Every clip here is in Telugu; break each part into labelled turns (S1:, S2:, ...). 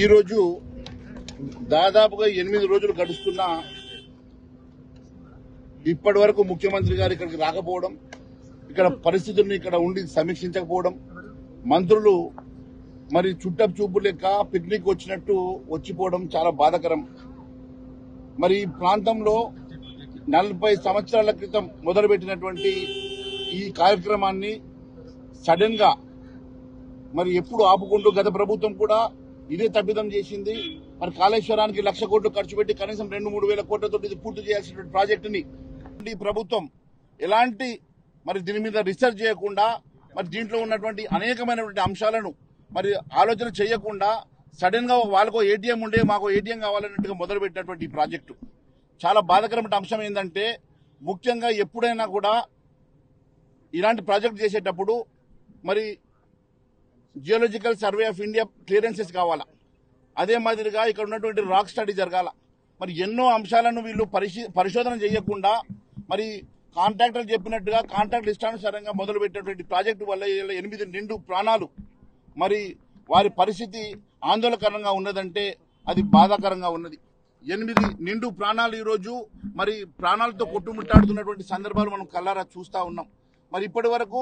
S1: ఈరోజు దాదాపుగా ఎనిమిది రోజులు గడుస్తున్న ఇప్పటి వరకు ముఖ్యమంత్రి గారు ఇక్కడికి రాకపోవడం ఇక్కడ పరిస్థితులను ఇక్కడ ఉండి సమీక్షించకపోవడం మంత్రులు మరి చుట్టపు చూపు లెక్క పిక్నిక్ వచ్చినట్టు వచ్చిపోవడం చాలా బాధాకరం. మరి ఈ ప్రాంతంలో నలభై సంవత్సరాల క్రితం మొదలుపెట్టినటువంటి ఈ కార్యక్రమాన్ని సడన్గా మరి ఎప్పుడు ఆపుకుంటూ గత ప్రభుత్వం కూడా ఇదే తప్పిదం చేసింది. మరి కాళేశ్వరానికి లక్ష కోట్లు ఖర్చు పెట్టి కనీసం రెండు మూడు వేల కోట్లతో ఇది పూర్తి చేయాల్సినటువంటి ప్రాజెక్టుని. ఈ ప్రభుత్వం ఎలాంటి మరి దీని మీద రీసెర్చ్ చేయకుండా మరి దీంట్లో ఉన్నటువంటి అనేకమైనటువంటి అంశాలను మరి ఆలోచన చేయకుండా సడన్గా వాళ్ళకో ఏటీఎం ఉండే మాకు ఏటీఎం కావాలన్నట్టుగా మొదలుపెట్టినటువంటి ఈ ప్రాజెక్టు. చాలా బాధకరమైన అంశం ఏంటంటే ముఖ్యంగా ఎప్పుడైనా కూడా ఇలాంటి ప్రాజెక్ట్ చేసేటప్పుడు మరి geological survey of India clearances కావాలా? అదే మాదిరిగా ఇక్కడ ఉన్నటువంటి రాక్ స్టడీ జరగాల. మరి ఎన్నో అంశాలను వీళ్ళు పరిశీ పరిశోధన చేయకుండా మరి కాంట్రాక్టర్లు చెప్పినట్టుగా కాంట్రాక్ట్ ఇష్టానుసారంగా మొదలుపెట్టినటువంటి ప్రాజెక్టు వల్ల ఎనిమిది నిండు ప్రాణాలు మరి వారి పరిస్థితి ఆందోళనకరంగా ఉన్నదంటే అది బాధాకరంగా ఉన్నది. ఎనిమిది నిండు ప్రాణాలు ఈరోజు మరి ప్రాణాలతో కొట్టుముట్టాడుతున్నటువంటి సందర్భాలు మనం కల్లారా చూస్తూ ఉన్నాం. మరి ఇప్పటి వరకు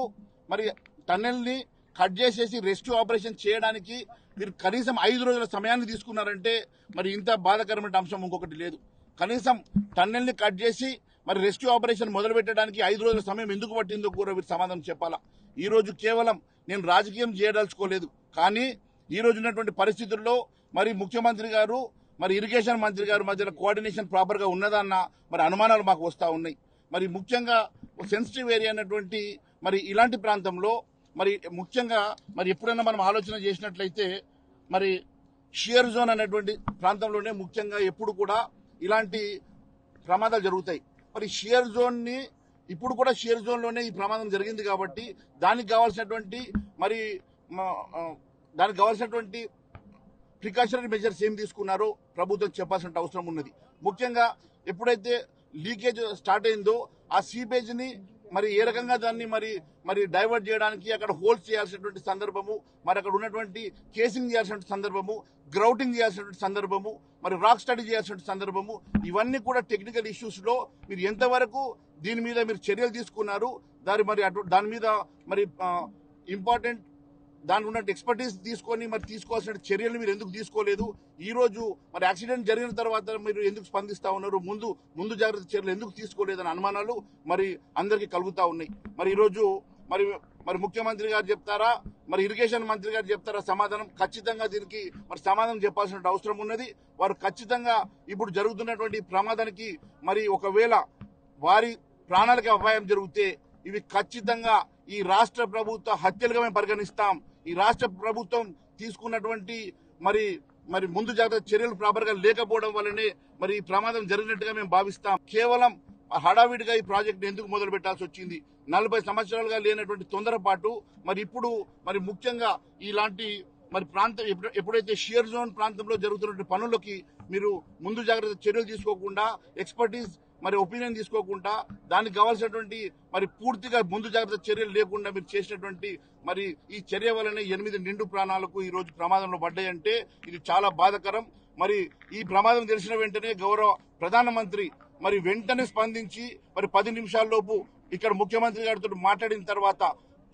S1: మరి టన్నెల్ని కట్ చేసేసి రెస్క్యూ ఆపరేషన్ చేయడానికి మీరు కనీసం ఐదు రోజుల సమయాన్ని తీసుకున్నారంటే మరి ఇంత బాధాకరమైన అంశం ఇంకొకటి లేదు. కనీసం టన్నెల్ని కట్ చేసి మరి రెస్క్యూ ఆపరేషన్ మొదలు పెట్టడానికి ఐదు రోజుల సమయం ఎందుకు పట్టిందో కూడా మీరు సమాధానం చెప్పాలా? ఈ రోజు కేవలం నేను రాజకీయం చేయదలుచుకోలేదు. కానీ ఈ రోజు ఉన్నటువంటి పరిస్థితుల్లో మరి ముఖ్యమంత్రి గారు మరి ఇరిగేషన్ మంత్రి గారు మధ్యన కోఆర్డినేషన్ ప్రాపర్గా ఉన్నదన్న మరి అనుమానాలు మాకు వస్తూ ఉన్నాయి. మరి ముఖ్యంగా సెన్సిటివ్ ఏరియా అన్నటువంటి మరి ఇలాంటి ప్రాంతంలో మరి ముఖ్యంగా మరి ఎప్పుడైనా మనం ఆలోచన చేసినట్లయితే మరి షియర్ జోన్ అనేటువంటి ప్రాంతంలోనే ముఖ్యంగా ఎప్పుడు కూడా ఇలాంటి ప్రమాదాలు జరుగుతాయి. మరి షియర్ జోన్ని ఇప్పుడు కూడా షియర్ జోన్లోనే ఈ ప్రమాదం జరిగింది కాబట్టి దానికి కావాల్సినటువంటి మరి దానికి కావాల్సినటువంటి ప్రికాషనరీ మెజర్స్ ఏం తీసుకున్నారో ప్రభుత్వం చెప్పాల్సిన అవసరం ఉన్నది. ముఖ్యంగా ఎప్పుడైతే లీకేజ్ స్టార్ట్ అయిందో ఆ సీపేజ్ని మరి ఏ రకంగా దాన్ని మరి మరి డైవర్ట్ చేయడానికి అక్కడ హోల్స్ చేయాల్సినటువంటి సందర్భము మరి అక్కడ ఉన్నటువంటి కేసింగ్ చేయాల్సినటువంటి సందర్భము గ్రౌటింగ్ చేయాల్సినటువంటి సందర్భము మరి రాక్ స్టడీ చేయాల్సిన సందర్భము ఇవన్నీ కూడా టెక్నికల్ ఇష్యూస్లో మీరు ఎంతవరకు దీని మీద మీరు చర్యలు తీసుకున్నారు దాని మరి అటు దాని మీద మరి ఇంపార్టెంట్ దానికి ఉన్న ఎక్స్పర్టీస్ తీసుకొని మరి తీసుకోవాల్సిన చర్యలు మీరు ఎందుకు తీసుకోలేదు? ఈ రోజు మరి యాక్సిడెంట్ జరిగిన తర్వాత మీరు ఎందుకు స్పందిస్తా ఉన్నారు? ముందు ముందు జాగ్రత్త చర్యలు ఎందుకు తీసుకోలేదని అనుమానాలు మరి అందరికీ కలుగుతా ఉన్నాయి. మరి ఈరోజు మరి మరి ముఖ్యమంత్రి గారు చెప్తారా? మరి ఇరిగేషన్ మంత్రి గారు చెప్తారా సమాధానం? ఖచ్చితంగా దీనికి మరి సమాధానం చెప్పాల్సిన అవసరం ఉన్నది. వారు ఖచ్చితంగా ఇప్పుడు జరుగుతున్నటువంటి ప్రమాదానికి మరి ఒకవేళ వారి ప్రాణాలకి అపాయం జరిగితే ఇవి ఖచ్చితంగా ఈ రాష్ట్ర ప్రభుత్వ హత్యలుగా మేము పరిగణిస్తాం. ఈ రాష్ట్ర ప్రభుత్వం తీసుకున్నటువంటి మరి మరి ముందు జాగ్రత్త చర్యలు ప్రాపర్గా లేకపోవడం వల్లనే మరి ఈ ప్రమాదం జరిగినట్టుగా మేము భావిస్తాం. కేవలం హడావిడిగా ఈ ప్రాజెక్ట్ ఎందుకు మొదలు పెట్టాల్సి వచ్చింది? నలభై సంవత్సరాలుగా లేనటువంటి తొందరపాటు మరి ఇప్పుడు మరి ముఖ్యంగా ఇలాంటి మరి ప్రాంతం ఎప్పుడు- ఎప్పుడైతే షియర్ జోన్ ప్రాంతంలో జరుగుతున్న పనులకి మీరు ముందు జాగ్రత్త చర్యలు తీసుకోకుండా ఎక్స్పర్టీస్ మరి ఒపీనియన్ తీసుకోకుండా దానికి కావాల్సినటువంటి మరి పూర్తిగా ముందు జాగ్రత్త చర్యలు లేకుండా మీరు చేసినటువంటి మరి ఈ చర్య వలన ఎనిమిది నిండు ప్రాణాలకు ఈ రోజు ప్రమాదంలో పడ్డాయంటే ఇది చాలా బాధకరం. మరి ఈ ప్రమాదం తెలిసిన వెంటనే గౌరవ ప్రధానమంత్రి మరి వెంటనే స్పందించి మరి పది నిమిషాల్లోపు ఇక్కడ ముఖ్యమంత్రి గారితో మాట్లాడిన తర్వాత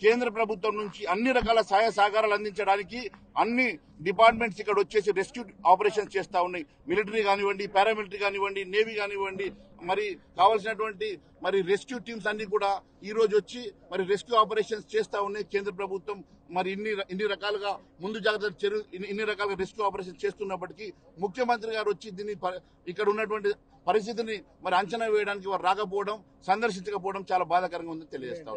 S1: కేంద్ర ప్రభుత్వం నుంచి అన్ని రకాల సహాయ సహకారాలు అందించడానికి అన్ని డిపార్ట్మెంట్స్ ఇక్కడ వచ్చేసి రెస్క్యూ ఆపరేషన్స్ చేస్తా ఉన్నాయి. మిలిటరీ కానివ్వండి పారామిలిటరీ కానివ్వండి నేవీ కానివ్వండి మరి కావాల్సినటువంటి మరి రెస్క్యూ టీమ్స్ అన్ని కూడా ఈ రోజు వచ్చి మరి రెస్క్యూ ఆపరేషన్స్ చేస్తా ఉన్నాయి కేంద్ర ప్రభుత్వం. మరి ఇన్ని ఇన్ని రకాలుగా ముందు జాగ్రత్త చర్యలు ఇన్ని- రకాలుగా రెస్క్యూ ఆపరేషన్ చేస్తున్నప్పటికీ ముఖ్యమంత్రి గారు వచ్చి దీన్ని ప- ఇక్కడ ఉన్నటువంటి పరిస్థితిని మరి అంచనా వేయడానికి వారు రాకపోవడం సందర్శించకపోవడం చాలా బాధాకరంగా ఉందని తెలియజేస్తా